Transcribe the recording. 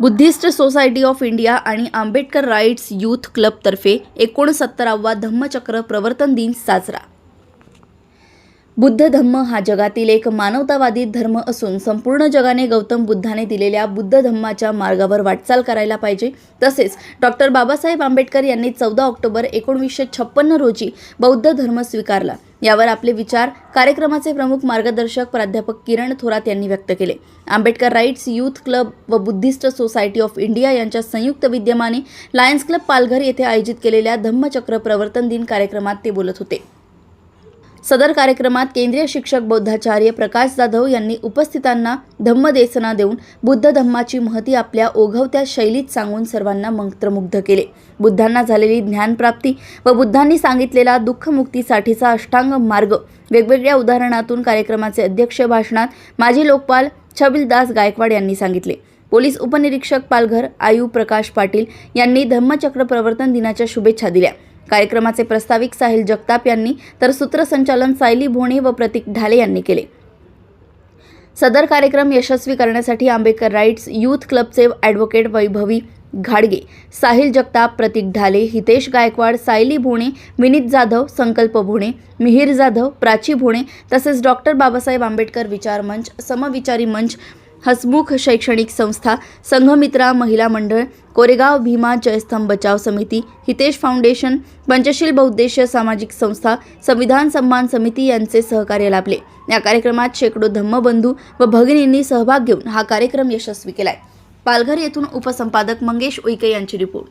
Buddhist society of India आणि Ambedkar rights youth क्लबतर्फे एकोणसत्तरावा धम्मचक्र प्रवर्तन दिन साजरा. बुद्ध धम्म हा जगातील एक मानवतावादी धर्म असून संपूर्ण जगाने गौतम बुद्धाने दिलेल्या बुद्ध धम्माच्या मार्गावर वाटचाल करायला पाहिजे. तसेच डॉक्टर बाबासाहेब आंबेडकर यांनी चौदा ऑक्टोबर एकोणवीसशे छप्पन्न रोजी बौद्ध धर्म स्वीकारला. यावर आपले विचार कार्यक्रमाचे प्रमुख मार्गदर्शक प्राध्यापक किरण थोरात यांनी व्यक्त केले. आंबेडकर राईट्स यूथ क्लब व बुद्धिस्ट सोसायटी ऑफ इंडिया यांच्या संयुक्त विद्यमाने लायन्स क्लब पालघर येथे आयोजित केलेल्या धम्मचक्र प्रवर्तन दिन कार्यक्रमात ते बोलत होते. सदर कार्यक्रमात केंद्रीय शिक्षक बौद्धाचार्य प्रकाश जाधव यांनी उपस्थितांना धम्मदेसना देऊन बुद्ध धम्माची महती आपल्या ओघवत्या शैलीत सांगून सर्वांना मंत्रमुग्ध केले. बुद्धांना झालेली ज्ञानप्राप्ती व बुद्धांनी सांगितलेला दुःखमुक्तीसाठीचा अष्टांग मार्ग वेगवेगळ्या उदाहरणातून कार्यक्रमाचे अध्यक्ष भाषणात माजी लोकपाल छबिलदास गायकवाड यांनी सांगितले. पोलीस उपनिरीक्षक पालघर आयू प्रकाश पाटील यांनी धम्मचक्र प्रवर्तन दिनाच्या शुभेच्छा दिल्या. कार्यक्रमाचे प्रस्ताविक साहिल जगताप यांनी तर सूत्रसंचालन सायली भोणे व प्रतीक ढाले यांनी केले. सदर कार्यक्रम यशस्वी करण्यासाठी आंबेडकर राईट्स यूथ क्लबचे ॲडव्होकेट वैभवी घाडगे साहिल जगताप प्रतीक ढाले हितेश गायकवाड सायली भोणे विनीत जाधव संकल्प भोणे मिहिर जाधव प्राची भोणे तसेच डॉक्टर बाबासाहेब आंबेडकर विचार मंच समविचारी मंच हसमुख शैक्षणिक संस्था संघमित्रा महिला मंडळ कोरेगाव भीमा जयस्तंभ बचाव समिती हितेश फाउंडेशन पंचशील बहुद्देशीय सामाजिक संस्था संविधान सन्मान समिती यांचे सहकार्य लाभले. या कार्यक्रमात शेकडो धम्मबंधू व भगिनींनी सहभाग घेऊन हा कार्यक्रम यशस्वी केलाय. पालघर येथून उपसंपादक मंगेश उईके यांची रिपोर्ट.